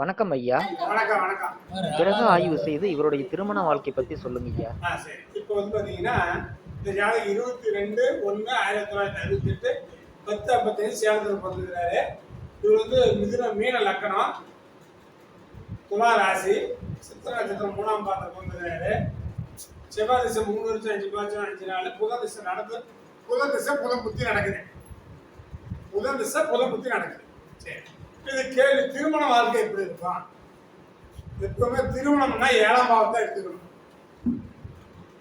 வணக்கம் ஐயா. வணக்கம் வணக்கம். கிரக ஆய்வு செய்து இவருடைய திருமண வாழ்க்கை பத்தி சொல்லுங்க ஐயா. இப்போ வந்து பார்த்தீங்கன்னா இந்த ஜாதகம் இருபத்தி ரெண்டு ஒன்று ஆயிரத்தி தொள்ளாயிரத்தி அறுபத்தி எட்டு பத்து ஐம்பத்தஞ்சு சேலத்தில் பிறந்திருக்கிறாரு. இவர் வந்து மிதுன மீன லக்கணம் துலா ராசி சித்திர நட்சத்திரம் மூணாம் பாத்திரம் பிறந்திருக்கிறாரு. செவ்வாய் திசை மூணு வருஷம் அஞ்சு வருஷம் அஞ்சு நாள். புத திசை நடந்து புத திசை புத புத்தி நடக்குது. புத திசை புத புத்தி நடக்குது. சரி. இது கேள்வி திருமண வாழ்க்கை எப்படி இருக்கான் எப்பவுமே திருமணம்னா ஏழாம் பாவத்தை எடுத்துக்கணும்.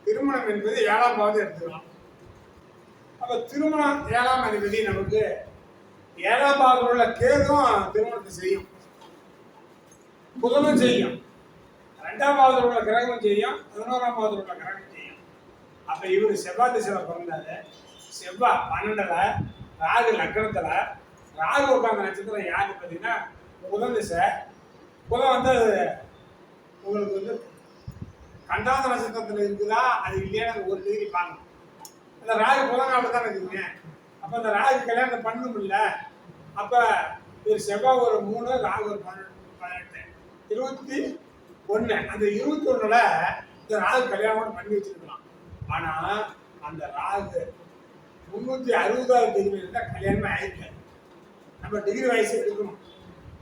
திருமணம் என்பது ஏழாம் பாவத்தை எடுத்துக்கலாம் அப்ப திருமணம் ஏழாம் அதிபதி நமக்கு ஏழாம் பாவத்தில் உள்ள கேதும் திருமணத்தை செய்யும். புதனும் செய்யும். ரெண்டாம் பாவத்தில் உள்ள கிரகமும் செய்யும். பதினோராம் பாவத்தில் உள்ள கிரகம் செய்யும். அப்ப இவர் செவ்வாய் திசையில பிறந்தாரு. செவ்வாய் பன்னெண்டுல ராகு லக்கணத்துல ராகு உட்கார்ந்த நட்சத்திரம் யாரு பார்த்தீங்கன்னா புதன் திசை புதன் வந்து உங்களுக்கு வந்து கண்டாத நட்சத்திரத்தில் இருக்குதா? அது இல்லையான்னு ஒரு டிகிரி பார்க்கணும். அந்த ராகு புதனால தான் இருக்குதுங்க அப்போ அந்த ராகு கல்யாணம் பண்ணணும் இல்லை அப்போ ஒரு செவ்வாய் ஒரு மூணு ராகு ஒரு பன்னெண்டு பதினெட்டு. இருபத்தி ஒன்று அந்த இருபத்தி ஒன்றில் இந்த ராகு கல்யாணம் பண்ணி வச்சிருக்கலாம். ஆனால் அந்த ராகு முந்நூற்றி அறுபதாவது டிகிரி இருந்தால் கல்யாணமே ஆயிருக்கு நம்ம டிகிரி வயசு எடுக்கணும்.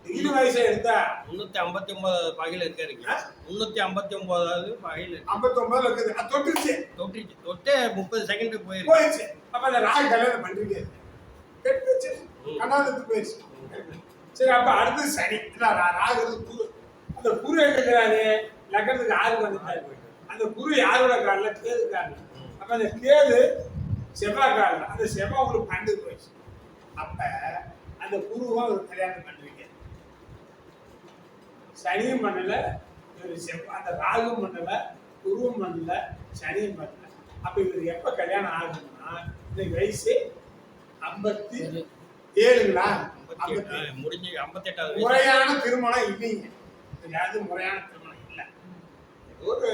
டிகிரி வயசை எடுத்தா? முன்னூத்தி ஐம்பத்தி ஒன்பதாவது பகையில் இருக்காருங்க முன்னூத்தி ஐம்பத்தி ஒன்பதாவது பகையில் இருக்கு. ஐம்பத்தொன்பதுல இருக்குது. அது தொட்டுருச்சு. தொட்டு முப்பது செகண்ட் போயிருக்கு. போயிடுச்சு. அப்ப அந்த ராகு கல்யாணம் பண்ணிட்டு கெட்டுச்சு கண்ணாதத்து போயிடுச்சு. சரி அப்ப அடுத்து சனி. இல்ல, ரா- ராகு வந்து குரு. அந்த குரு எங்கிறாரு லக்கணத்துக்கு ஆறு வந்துட்டாரு அந்த குரு யாரோட காலில் கேது காலில் அப்ப அந்த கேது செவ்வாய் காலில் அந்த செவ்வாய் உங்களுக்கு பண்டு போயிடுச்சு. அப்ப அந்த குருவும் ஒரு கல்யாணம் பண்றீங்க சனியும் பண்ணல இவர் அந்த ராகும் பண்ணல குருவும் பண்ணல சனியும் பண்ணல. அப்ப இவர் எப்ப கல்யாணம் ஆகுதுன்னா இந்த வயசு ஐம்பத்தி ஏழுங்களா? முடிஞ்சு ஐம்பத்தி எட்டாவது முறையான திருமணம் இல்லைங்க. அது முறையான திருமணம் இல்லை. ஒரு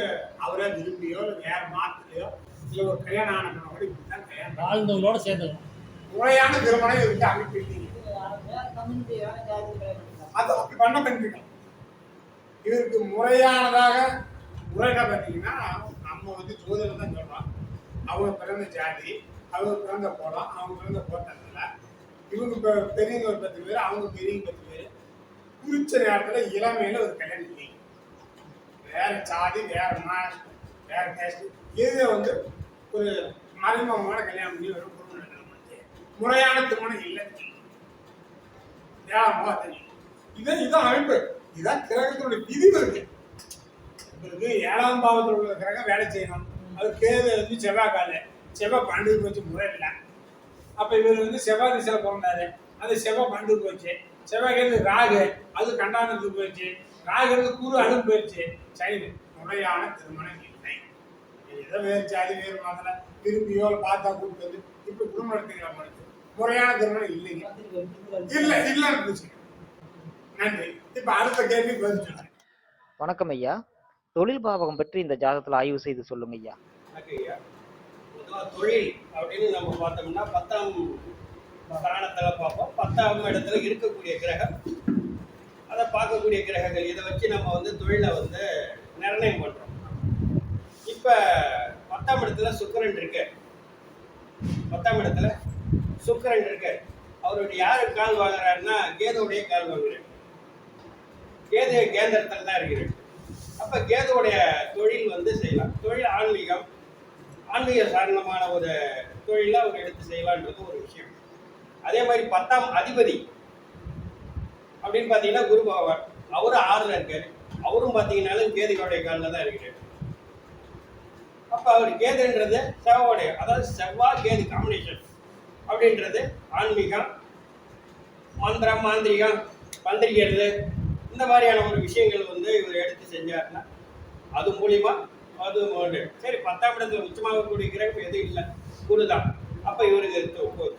அவரை விரும்பியோ இல்லை வேற மாத்திரையோ இல்லை ஒரு கல்யாணம் ஆன கூட இப்படிதான் கல்யாணம் வாழ்ந்தவங்களோட சேர்ந்துக்கலாம் முறையான திருமணம் இவருக்கு அமைப்பு இல்லைங்க. அது அப்படி பண்ண பண்ணிக்கலாம் இவருக்கு முறையானதாக முறையாக பார்த்தீங்கன்னா நம்ம வந்து ஜோதிடம் தான் சொல்றோம். அவங்க பிறந்த ஜாதி அவங்க பிறந்த போலாம் அவங்க பிறந்த கோட்டத்தில். இவங்க இப்போ பெரியவங்க ஒரு பத்து பேர் அவங்க பெரியவங்க பத்து பேர். குறிச்ச நேரத்தில் இளமையில ஒரு கல்யாணம் செய்யும் வேற ஜாதி வேற மா வேற கேஸ்ட் இது வந்து ஒரு மறைமுகமான கல்யாணம் பண்ணி வரும் குடும்ப முறையான திருமணம் இல்லை ஏழாம் பாவத்தை இதுதான் இதுதான் அமைப்பு. இதுதான் கிரகத்தினுடைய விதி இருக்கு. உங்களுக்கு ஏழாம் பாவத்தில் உள்ள கிரகம் வேலை செய்யணும். அது கேது வந்து செவ்வாய் காலு. செவ்வாய் பன்னெண்டு போச்சு முறை இல்லை. அப்ப இவர் வந்து செவ்வாய் திசையில பிறந்தாரு அது செவ்வாய் பன்னெண்டு போச்சு. செவ்வாய் கேது ராகு. அது கண்டானத்துக்கு போயிடுச்சு ராகு இருந்து குரு அழும் போயிடுச்சு சைனு முறையான திருமணம் இல்லை. இது ஏதோ வேறு அது வேறு மாதிரி திரும்பியோ பார்த்தா கூப்பிட்டு வந்து இப்ப குடும்பம் நடத்துகிற மாதிரி முறையான திருமணம் இல்லைங்க இல்ல இல்ல நன்றி. இப்ப அடுத்த கேள்வி பதில் சொல்றேன். வணக்கம் ஐயா. தொழில் பாவகம் பற்றி இந்த ஜாதகத்துல ஆய்வு செய்து சொல்லுங்க ஐயா. தொழில் அப்படின்னு நம்ம பார்த்தோம்னா பத்தாம் ஸ்தானத்துல பார்ப்போம் பத்தாம் இடத்துல இருக்கக்கூடிய கிரகம். அதை பார்க்கக்கூடிய கிரகங்கள். இதை வச்சு நம்ம வந்து தொழிலை வந்து நிர்ணயம் பண்றோம். இப்ப பத்தாம் இடத்துல சுக்கிரன் இருக்கு பத்தாம் இடத்துல சுக்கரன் இருக்கார். அவருடைய யாரு கால் வாங்குறாருன்னா கேதுவுடைய கால் வாங்குறாரு. கேது கேந்திரத்தில் தான் இருக்கிறார். அப்போ கேதுவுடைய தொழில் வந்து செய்யலாம். தொழில் ஆன்மீகம். ஆன்மீக சாரணமான ஒரு தொழிலை அவர் எடுத்து செய்யலான்றது ஒரு விஷயம். அதே மாதிரி பத்தாம் அதிபதி அப்படின்னு பார்த்தீங்கன்னா குரு பகவான். அவரும் ஆறுல இருக்கார். அவரும் பார்த்தீங்கன்னாலும் கேதுகளுடைய காலில் தான் இருக்கிறார். அப்போ அவர் கேதுன்றது செவ்வாவுடைய அதாவது செவ்வாய் கேது காம்பினேஷன் அப்படின்றது ஆன்மீகம் மந்திரம் மாந்திரிகம் மந்திரிக்கிறது இந்த மாதிரியான ஒரு விஷயங்கள் வந்து இவர் எடுத்து செஞ்சாருன்னா அது மூலியமா அது உண்டு. சரி பத்தாம் இடத்துல உச்சமாகக்கூடிய கிரகம் எதுவும் இல்லை குரு தான் அப்ப இவருக்கு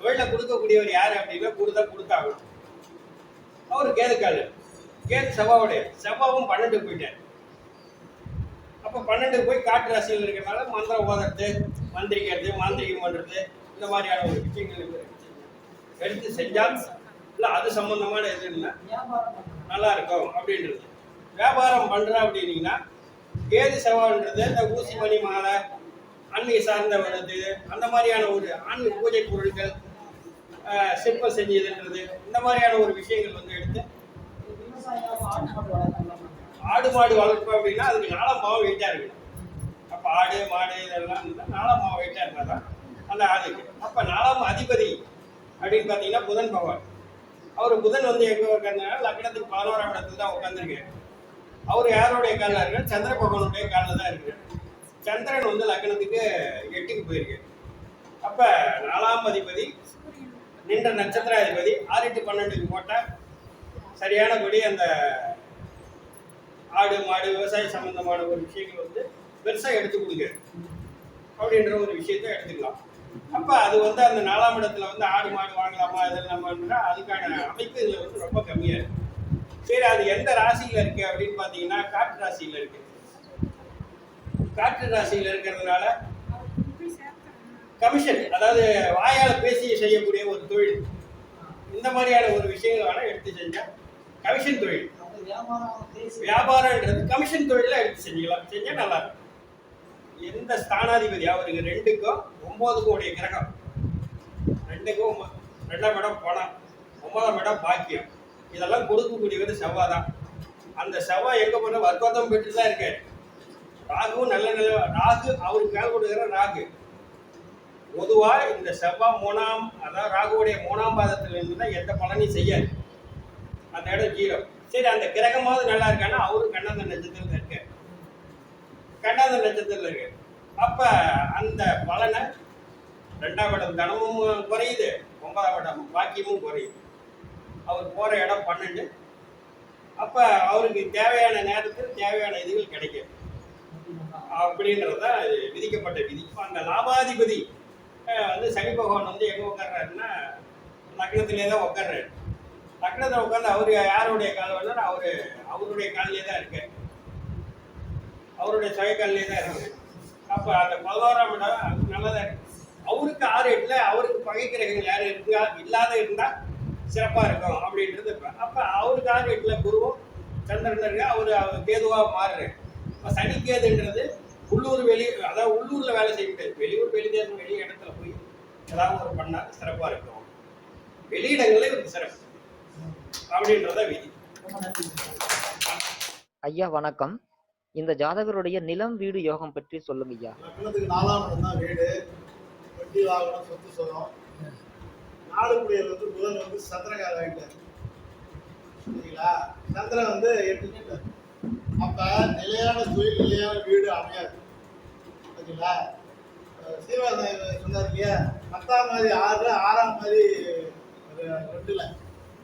தொழிலை கொடுக்கக்கூடியவர் யாரு அப்படின்னா குரு தான் கொடுத்தாகணும். அவர் கேதுக்கால் கேது செவ்வாவுடைய செவ்வாவும் பன்னெண்டு போயிட்டார். அப்போ பன்னெண்டு போய் காட்டு ராசியில் இருக்கிறனால மந்திரம் ஓதுறது மந்திரிக்கிறது மாந்திரிகம் பண்ணுறது இந்த மாதிரியான ஒரு விஷயங்கள் எடுத்து செஞ்சால் இல்லை அது சம்பந்தமான எதுன்னா நல்லா இருக்கும் அப்படின்றது. வியாபாரம் பண்ணுற அப்படின்னீங்கன்னா கேது செவ்வாய்ன்றது இந்த ஊசி மணி மாலை அன்னை சார்ந்த வருது அந்த மாதிரியான ஒரு ஆண் பூஜை பொருட்கள் சிற்பம் செஞ்சதுன்றது இந்த மாதிரியான ஒரு விஷயங்கள் வந்து எடுத்து ஆடு மாடு வளர்ப்பு அப்படின்னா அதுக்கு நாலாம் மாவு வெயிட்டாக இருக்கு அப்போ ஆடு மாடு இதெல்லாம் நாளம் மாவு வெயிட்டாக இருந்தால் தான் அந்த ஆடுக்கு அப்ப நாலாம் அதிபதி அப்படின்னு பாத்தீங்கன்னா புதன் பகவான். அவர் புதன் வந்து எங்க உட்கார்ந்தாங்க லக்னத்துக்கு பதினோராம் இடத்துல தான் உட்காந்துருக்காரு அவர் யாருடைய காலில் இருக்கார் சந்திர பகவானுடைய காலில் தான் இருக்கிறார் சந்திரன் வந்து லக்னத்துக்கு எட்டுக்கு போயிருக்காரு. அப்ப நாலாம் அதிபதி நின்ற நட்சத்திராதிபதி ஆறு எட்டு பன்னெண்டுக்கு போட்டால் சரியானபடி அந்த ஆடு மாடு விவசாய சம்பந்தமான ஒரு விஷயங்கள் வந்து பெருசாக எடுத்து கொடுங்க. அப்படின்ற ஒரு விஷயத்த எடுத்துக்கலாம். அப்போ அது வந்து அந்த நாலாம் இடத்துல வந்து ஆடு மாடு வாங்கலாமா இதெல்லாமான்னா அதுக்கான அமைப்பு இதில் வந்து ரொம்ப கம்மியாக இருக்கு. சரி அது எந்த ராசியில் இருக்கு அப்படின்னு பார்த்தீங்கன்னா காற்று ராசியில் இருக்கு. காற்று ராசியில் இருக்கிறதுனால கமிஷன் அதாவது வாயால பேசி செய்யக்கூடிய ஒரு தொழில். இந்த மாதிரியான ஒரு விஷயங்கள் வேணா எடுத்து செஞ்சா கமிஷன் தொழில். வியாபாரம்ன்றது கமிஷன் தொழில எடுத்து செஞ்சுக்கலாம். செஞ்சா நல்லா இருக்கும். எந்த ஸ்தானாதிபதி? அவருக்கு ரெண்டுக்கும் ஒன்பதுக்கும் உடைய கிரகம். ரெண்டுக்கும் ரெண்டாம் இடம் பணம் ஒன்பதாம் இடம் பாக்கியம். இதெல்லாம் கொடுக்கக்கூடியவர் செவ்வாய் தான். அந்த செவ்வாய் எங்க போன வர்க்கோத்தம் பெற்று தான் இருக்காரு. ராகுவும் நல்ல நல்ல ராகு அவருக்கு மேல் கொடுக்குற ராகு. பொதுவா இந்த செவ்வாய் மூணாம் அதாவது ராகுவுடைய மூணாம் பாதத்தில் இருந்து தான் எந்த பலனையும் செய்யாது. அந்த இடம் ஜீரோ சரி அந்த கிரகமாவது நல்லா இருக்கான்னா அவரும் கண்ணந்த நட்சத்திரத்தில் இருக்காரு. கண்டாத நட்சத்திரத்துல இருக்கு. அப்போ அந்த பலனை ரெண்டாம் இடம் தனமும் குறையுது ஒன்பதாம் இடம் பாக்கியமும் குறையுது. அவர் போகிற இடம் பன்னெண்டு. அப்போ அவருக்கு தேவையான நேரத்தில் தேவையான இதுகள் கிடைக்கும். அப்படின்றது தான் விதிக்கப்பட்ட விதி. அந்த லாபாதிபதி வந்து சனி பகவான் வந்து எங்கே உட்கார்றாருன்னா லக்னத்திலே தான் உட்கார்றாரு. லக்னத்தில் உட்கார்ந்து அவர் யாருடைய கால் வேணாலும் அவர் அவருடைய காலிலே தான் இருக்கார். அவருடைய சுய தான் இருக்கு அப்போ அந்த பதினோராம் இடம் அது நல்லதா இருக்கு. அவருக்கு ஆறு எட்டுல அவருக்கு பகை கிரகங்கள் யாரும் இருக்கா? இல்லாத இருந்தால் சிறப்பாக இருக்கும் அப்படின்றது இப்போ. அப்போ அவருக்கு ஆறு எட்டுல குருவும் சந்திரன் இருக்கு? அவர் கேதுவாக மாறுறாரு. இப்போ சனி கேதுன்றது உள்ளூர் வெளி அதாவது உள்ளூரில் வேலை செய்ய முடியாது வெளியூர் வெளி தேசம் வெளி இடத்துல போய் ஏதாவது ஒரு பண்ணால் சிறப்பாக இருக்கும். வெளியிடங்களே ஒரு சிறப்பு. அப்படின்றத விதி. ஐயா வணக்கம். இந்த ஜாதகருடைய நிலம் வீடு யோகம் பற்றி சொல்லுங்க ஐயா. நாலாம் இடம் தான் வீடு. வட்டி வாகனம் சொத்து சொல்லும் நாலு குடியர் வந்து புதன் வந்து சந்திரகார ஆகிட்டார் சரிங்களா? சந்திரன் வந்து எட்டு அப்ப நிலையான தொழில் நிலையான வீடு அமையாது. சரிங்களா? அஹ் சீனிவாசன் சொன்னார் இல்லையா? பத்தாம் மாதிரி ஆறு ஆறாம் மாதிரி ரெ- ரெண்டுல.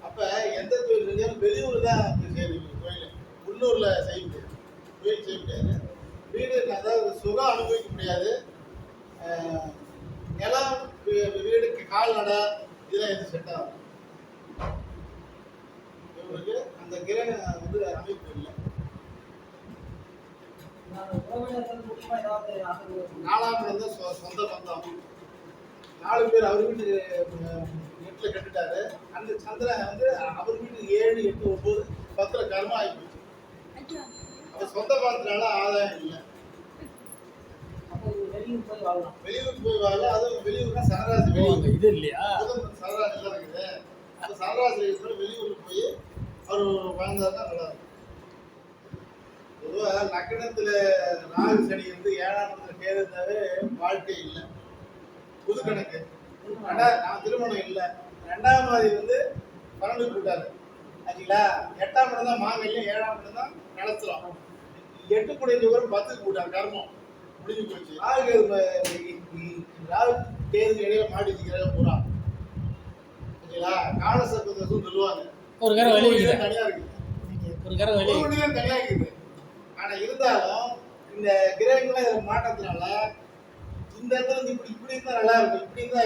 அப்ப எந்த தொழில் செஞ்சாலும் வெளியூர் தான் செய்யணும் தொழில். உள்ளூர்ல செய்ய முடியாது செய்ய முடியாது வீடு அதாவது சுகம் அனுபவிக்க முடியாது. நிலம் வீடுக்கு கால்நடை இதெல்லாம் எதுவும் செட் ஆகும் இவங்களுக்கு அந்த கிரக வந்து அமைப்பு இல்லை. நாலாம் இடம் தான் சொ- சொந்த பந்தம். நாலு பேர் அவர் வீட்டு எட்டுல கட்டுட்டாரு. அந்த சந்திரன் வந்து அவர் வீட்டு ஏழு எட்டு ஒன்பது பத்துல கர்மா ஆகி போச்சு. சொந்த பந்தத்தினால ஆதாயம் இல்லை. வெளியூருக்கு போய் வாழ அதுவும் வெளியூர்னா சனராசி வெளியூர். இது இல்லையா? சனராசி தான் இருக்குது. அந்த சனராசி இருக்கிற வெளியூருக்கு போய் அவர் வாழ்ந்தா தான் நல்லா பொதுவாக லக்னத்துல ராகு சனி வந்து ஏழாம் இடத்துல வாழ்க்கை இல்லை. புது கணக்கு. ரெண்டா நான் திருமணம் இல்லை. ரெண்டாம் மாதிரி வந்து பன்னெண்டு கூட்டாரு ஆச்சுங்களா எட்டாம் இடம் தான் மாங்கல்யம் ஏழாம் இடம் தான் நடத்துறோம் எட்டு குடிஞ்ச வரும் பத்துக்கு கூட்டார் கர்மம். முடிஞ்சு போச்சு. ராகு ராகு கேது இடையில மாட்டிச்சு கிரகம் பூரா. ஓகேங்களா காலசர்ப்பதோஷம் சொல்லுவாங்க. ஒரு கரை வெளியே ஒரு தனியா இருக்குது. ஒரு கரை வெளியே ஒரு தனியா இருக்குது. ஆனா இருந்தாலும் இந்த கிரகங்களை இதுல மாற்றத்தினால இந்த இடத்துல இருந்து இப்படி இப்படி இருந்தா நல்லா இருக்கும். இப்படி இருந்தா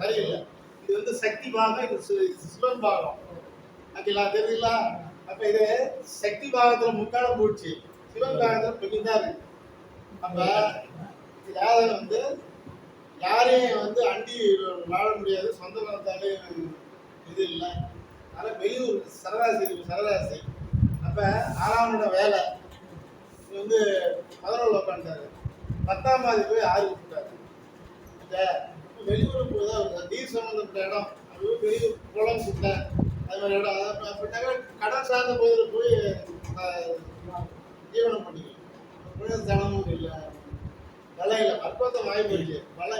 சரியில்லை இது வந்து சக்தி பாகம் இது இது சிவன் பாகம். ஓகேங்களா தெரியுங்களா அப்ப இது சக்தி பாகத்துல முக்காலம் போச்சு. சிவன் பாகத்துல கொஞ்சம் இருக்கு. அப்ப இந்த வந்து? யாரையும் வந்து அண்டி வாழ முடியாது. சொந்த மனத்தாலே இது இல்லை. அதனால வெளியூர் சரராசி இருக்கு சரராசி அப்ப ஆறாவனோட வேலை. இது வந்து பதினொன்று உட்காந்துட்டாரு பத்தாம் மாதி போய் ஆறு விட்டுட்டாரு இந்த வெளியூர் போய் தீர் சம்பந்தப்பட்ட இடம். அது வெளியூர் குளம் குட்டை அது மாதிரி இடம் அது அப்படின்னாக்க கடல் சார்ந்த பகுதியில் போய் ஆஹ், ஜீவனம் பண்ணிக்கலாம் தனமும் இல்லை. வலை இல்லை. அற்புதம் வாய்ப்பு இருக்கு வலை.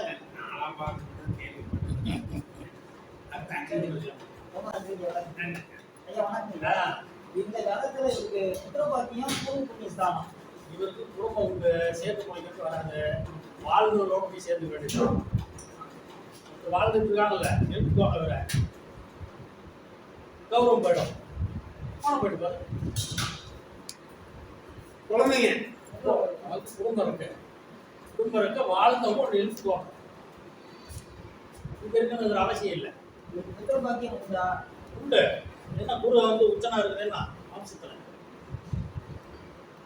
இந்த காலத்துல இவருக்கு புத்திரபாக்கியம் பூமி புண்ணியஸ்தானம். இவருக்கு குடும்பம் உண்டு. சேர்த்து முடிக்கிறது வராது வாழ்ந்தவரோட போய் சேர்ந்து வேண்டியது வாழ்ந்துட்டு இருக்காங்கல்ல. எடுத்துக்கோங்க அவரை கௌரவம் போயிடும். பணம் போயிட்டு பாரு. குழந்தைங்க. குடும்பம் இருக்கு. குடும்பம் இருக்கு வாழ்ந்தவங்க ஒன்று எடுத்துக்கோங்க இங்க இருக்கிறது அவசியம் இல்லை. இவருக்கு புத்திரபாக்கியம் உண்டா? உண்டு. என்ன குரு வந்து உச்சனா இருக்குதுன்னா வம்சத்துல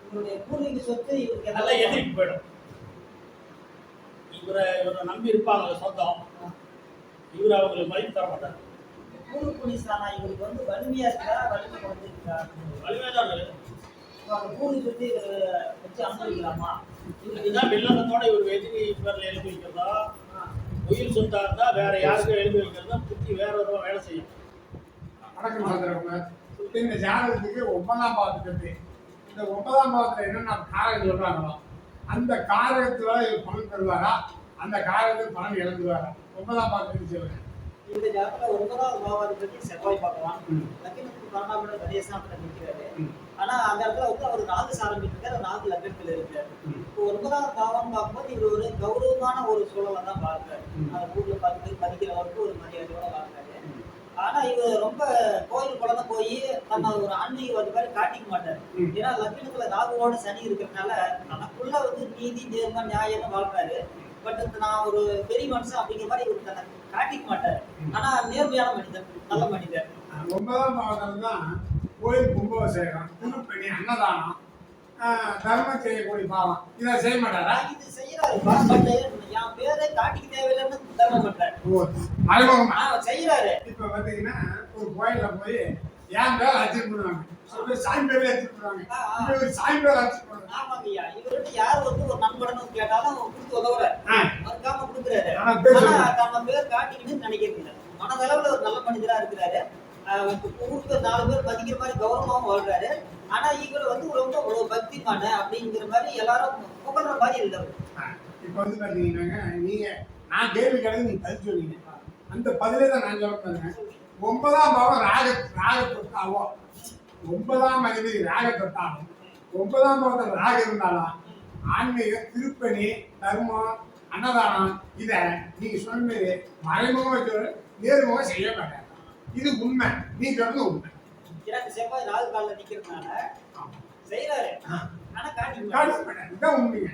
இவருடைய பூர்வீக சொத்து இவருக்கு நல்லா எதிர்ப்பு போயிடும். இவரை இவரை நம்பி இருப்பாங்க சொந்தம். இவர் அவங்களுக்கு மதிப்பு தர மாட்டார் பூமி புண்ணியஸ்தானம் இவருக்கு வந்து வலிமையா இருக்கா? வலிமை குறைஞ்சிருக்கா? பூர்வீக சொத்து இவரு வச்சு அனுபவிக்கலாமா இதுதான் வெள்ளத்தோட இவர் எதிரி பேர்ல எழுதி வைக்கிறதா? உயிர் சொத்தா இருந்தா வேற யாருக்கும் எழுதி வைக்கிறதா புத்தி வேற ஒரு வேலை செய்யும். வணக்கம் சந்திரகுமார் இந்த ஜாதகத்துக்கு ஒன்பதாம் பாவத்துக்கு இந்த ஒன்பதாம் பாவத்துல என்னென்ன காரகம் சொல்றாங்களோ அந்த காரகத்துல இவர் பலன் பெறுவாரா அந்த காரகத்துக்கு பலன் இழந்துவாரா ஒன்பதாம் பாவத்துக்கு சொல்லுங்க. இந்த ஜாதகத்துல ஒன்பதாவது பாவாதிபதி செவ்வாய் பார்க்கலாம். லக்னத்துக்கு பன்னெண்டாம் இடம் கடைசாமத்துல நிற்கிறாரு ஆனா அந்த இடத்துல வந்து அவர் நாகு சாரம் இருக்காரு நாலு லக்னத்துல இருக்காரு. இப்போ ஒன்பதாவது பாவம் பார்க்கும்போது இவர் ஒரு கௌரவமான ஒரு சூழலை தான் பார்க்கிறாரு அந்த ஊர்ல பார்த்து மதிக்கிறவருக்கு ஒரு மரியாதையோட பார்க்கிறாரு ஆனா இவர் ரொம்ப கோயில் குழந்தை போய் தன்னை ஒரு ஆன்மீகவாதி மாதிரி காட்டிக்க மாட்டார். ஏன்னா லக்னத்துல ராகுவோட சனி இருக்கிறதுனால தனக்குள்ள வந்து நீதி நேர்மை நியாயம்னு வாழ்றாரு. பட் நான் ஒரு பெரிய மனுஷன் அப்படிங்கிற மாதிரி இவர் தன்னை காட்டிக்க மாட்டாரு. ஆனா நேர்மையான மனிதன் நல்ல மனிதன் அஹ் ஒன்பதாம் பாவத்துல தான் கோயில் கும்பாபிஷேகம் திருப்பணி அன்னதானம். தர்மம் செய்யக்கூடிய பாவம். இதை செய்ய மாட்டாரா? இது செய்யறாருப்பா பட் என் பேரை காட்டிக்க தேவையில்லைன்னு தர்மம் பண்றாரு. ஆ செய்யறாரு. இப்ப பாத்தீங்கன்னா ஒரு கோயில்ல போய் என் பேர் அர்ச்சனை பண்ணுவாங்க. சொல்லி சாமி பேர்ல. இப்ப இவர் சாமி பேர் அர்ச்சனை பண்ணுவாங்க ஆமாங்க ஐயா இவர்கிட்ட யார் வந்து ஒரு நண்பன்னு கேட்டாலும் கொடுத்து உதவுறாரு. ஆ, மறுக்காம கொடுக்குறாரு. ஆனா. தம்ம பேர் காட்டிக்கணும்னு நினைக்கிறது மனதளவுல ஒரு நல்ல மனிதரா இருக்கிறாரு. ஊருக்கு நாலு பேர் மதிக்கிற மாதிரி கௌரவமாவும் வாழ்றாரு. ஆனா இவர் வந்து ரொம்ப ஒரு பக்திமான அப்படிங்கிற மாதிரி எல்லாரும் புகழ்ற மாதிரி. ஆ, இப்ப வந்து பாத்தீங்கன்னாங்க நீங்க நான் கேள்வி கேட்டது நீங்க பதில் சொன்னீங்க அந்த பதிலே தான் நான் ஒன்பதாம் பாவம் ராக ராக தொட்டாவோ ஒன்பதாம் அதிபதி ராக தொட்டாலும் ஒன்பதாம் பாவத்தில் ராக இருந்தாலும் ஆன்மீக திருப்பணி தர்மம் அன்னதானம் இத நீங்க சொன்னது மறைமுகமா சொல்ல நேர்முகம் செய்ய மாட்டாங்க இது உண்மை நீ சொல்றது உண்மை எனக்கு செவ்வாய் நாலு காலில் நிக்கிறதுனால ஆமா. செய்யறாரு ஆ. ஆனா காட்டிக்க காட்ட. மாட்டாங்க. இதுதான் உண்மைங்க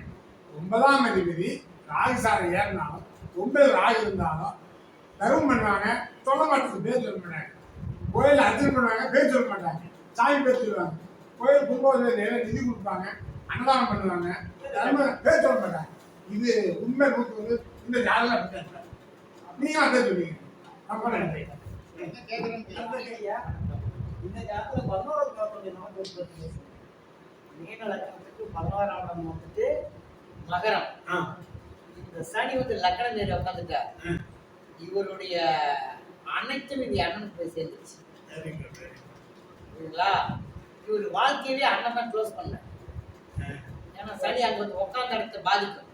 ஒன்பதாம் அதிபதி ராகு சாரை ஏறினாலும் ஒன்பது ராகு இருந்தாலும் தர்மம் பண்ணுவாங்க சொல்ல மாட்டாங்க பேர் சொல்ல மாட்டாங்க கோயில் அர்ச்சனை பண்ணுவாங்க பேர் சொல்ல மாட்டாங்க சாமி பேர் சொல்லுவாங்க கோயில் குடும்பத்தில் நிதி கொடுப்பாங்க அன்னதானம் பண்ணுவாங்க தர்மம் பேர் சொல்ல மாட்டாங்க இது உண்மை நூற்று வந்து இந்த ஜாதகம் அப்படி நீங்க அதை சொல்லுவீங்க. ரொம்ப நன்றி. இந்த ஜாதகத்துல நமக்கு ஒரு பத்தி பேசுங்க. மீன லக்னத்துக்கு பதினோராம் இடம் வந்துட்டு மகரம். இந்த சனி வந்து லக்னம் நேரம் உட்காந்துட்டார். இவருடைய அனைத்தும் இது அண்ணனுக்கு போய் சேர்ந்துருச்சு. Very புரியுதுங்களா இவர் வாழ்க்கையவே அண்ணன் தான் க்ளோஸ் பண்ணல ஏன்னா சனி அங்கே வந்து உட்காந்த இடத்த பாதிக்கும்.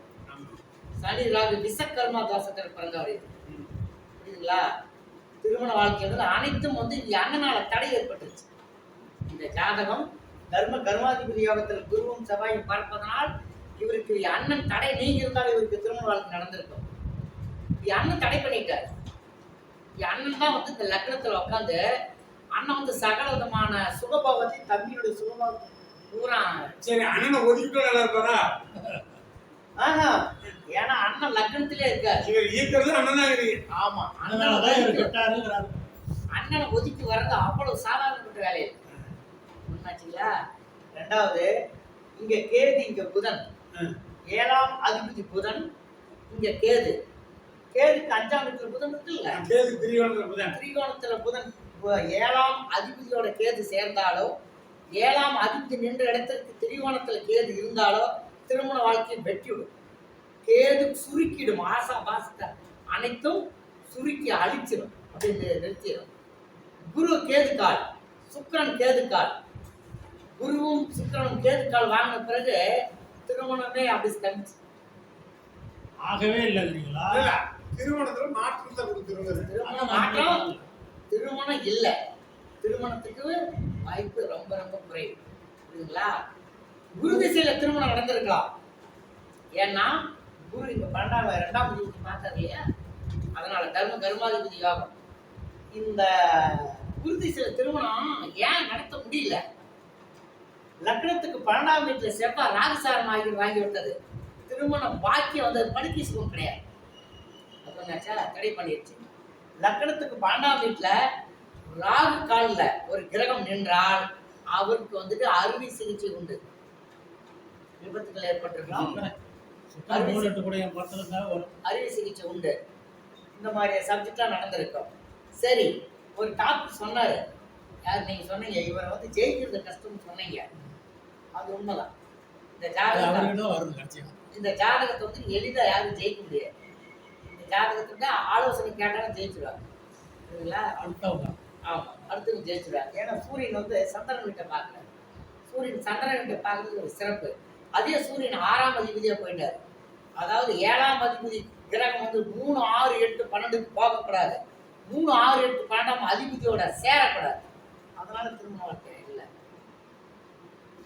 சளி சனி ராகு விசக்கர்மா தோசத்தில் பிறந்தவர் இது புரியுதுங்களா? திருமண வாழ்க்கை வந்து அனைத்தும் வந்து இந்த அண்ணனால தடை ஏற்பட்டுச்சு இந்த ஜாதகம் தர்ம கர்மாதிபதி யோகத்தில் குருவும் செவ்வாயும் பார்ப்பதனால் இவருக்கு அண்ணன் தடை நீங்க இருந்தால் இவருக்கு திருமண வாழ்க்கை நடந்திருக்கும். அண்ணன் தடை பண்ணிட்டார். அண்ணன் தான் வந்து இந்த லக்னத்தில் உட்காந்து அண்ணன் வந்து சகல விதமான சுகபாவத்தை தம்பியுடைய சுகபாவத்தை பூரா சரி அண்ணனை ஒதுக்கிட்டு நல்லா இருப்பாரா? ஆஹா ஏன்னா அண்ணன் லக்னத்திலே இருக்காரு. இவர் ஈர்க்கிறது அண்ணனா இருக்கிறீங்க ஆமா அதனாலதான் இவர் கெட்டாருங்கிறாரு. அண்ணனை ஒதுக்கி வர்றது அவ்வளவு சாதாரணப்பட்ட வேலை இல்லை உண்மைச்சுங்களா ரெண்டாவது இங்க கேது இங்க புதன். ஏழாம் அதிபதி புதன் இங்க கேது. கேதுக்கு அஞ்சாம் இடத்துல புதன் இருக்குல்ல? கேது திரியோணத்துல புதன். திரிகோணத்துல புதன். ஏழாம் அதிபதியோட கேது சேர்ந்தாலோ ஏழாம் அதிபதி நின்ற இடத்திற்கு திரிகோணத்துல கேது இருந்தாலோ திருமண வாழ்க்கையை வெட்டிவிடும். கேது சுருக்கிடும் ஆசா பாசத்தை அனைத்தும் சுருக்கி அழிச்சிடும் அப்படின்னு நிறுத்திடும் குரு கேதுக்கால் சுக்கிரன் கேதுக்கால் குருவும் சுக்கிரனும் கேதுக்கால் வாங்கின பிறகு திருமணமே அப்படி ஸ்தம்பிச்சு. ஆகவே இல்ல, திருமணத்துல மாற்றத்தை கொடுத்துருவாரு. திருமணம் மாற்றம் திருமணம் இல்லை. திருமணத்துக்கு வாய்ப்பு ரொம்ப ரொம்ப குறைவு. புரியுதுங்களா? குரு திசையில திருமணம் நடந்திருக்கலாம். ஏன்னா குரு இங்க பன்னெண்டாம் ரெண்டாம் தேதி பார்த்தார் இல்லையா? அதனால தர்ம கருமாதிபதி யோகம் இந்த குரு திசையில திருமணம் ஏன் நடத்த முடியல? லக்னத்துக்கு பன்னெண்டாம் வீட்டுல செவ்வாய் ராகசாரம் ஆகி வாங்கி விட்டது திருமணம் பாக்கியம் வந்து படிக்க சுகம் கிடையாது. அப்படின்னாச்சா தடை பண்ணிடுச்சு லக்னத்துக்கு பன்னெண்டாம் வீட்டுல ராகு கால்ல ஒரு கிரகம் நின்றால் அவருக்கு வந்துட்டு அறுவை சிகிச்சை உண்டு. விபத்துகள் ஏற்பட்டிருக்கலாம். அறுவை சிகிச்சை உண்டு. இந்த மாதிரி சப்ஜெக்ட்லாம் நடந்திருக்கும். சரி ஒரு டாக்டர் சொன்னாரு. யார் நீங்க சொன்னீங்க? இவரை வந்து ஜெயிக்கிறது கஷ்டம்னு சொன்னீங்க. அது உண்மைதான். இந்த ஜாதகம் இந்த ஜாதகத்தை வந்து எளிதா யாரும் ஜெயிக்க முடியாது. ஜாதகத்துக்கு ஆலோசனை கேட்டாலும் ஜெயிச்சிருவாங்க. சரிங்களா அடுத்தவங்க. ஆமா அடுத்தவங்க ஜெயிச்சிருவாங்க. ஏன்னா சூரியன் வந்து சந்திரன் கிட்ட பார்க்கல. சூரியன் சந்திரன் கிட்ட பார்க்கறது ஒரு சிறப்பு. அதே சூரியன் ஆறாம் அதிபதியா போயிட்டாரு. அதாவது ஏழாம் அதிபதி கிரகம் வந்து மூணு ஆறு எட்டு பன்னெண்டுக்கு போகக்கூடாது. மூணு ஆறு எட்டு பன்னெண்டாம் அதிபதியோட சேரக்கூடாது. அதனால திருமண வாழ்க்கை இல்லை இந்த இருக்குல்ல சப்ஜெக்ட் வேணுமா அதே போதும் அஞ்சு நிமிஷம் கேட்டு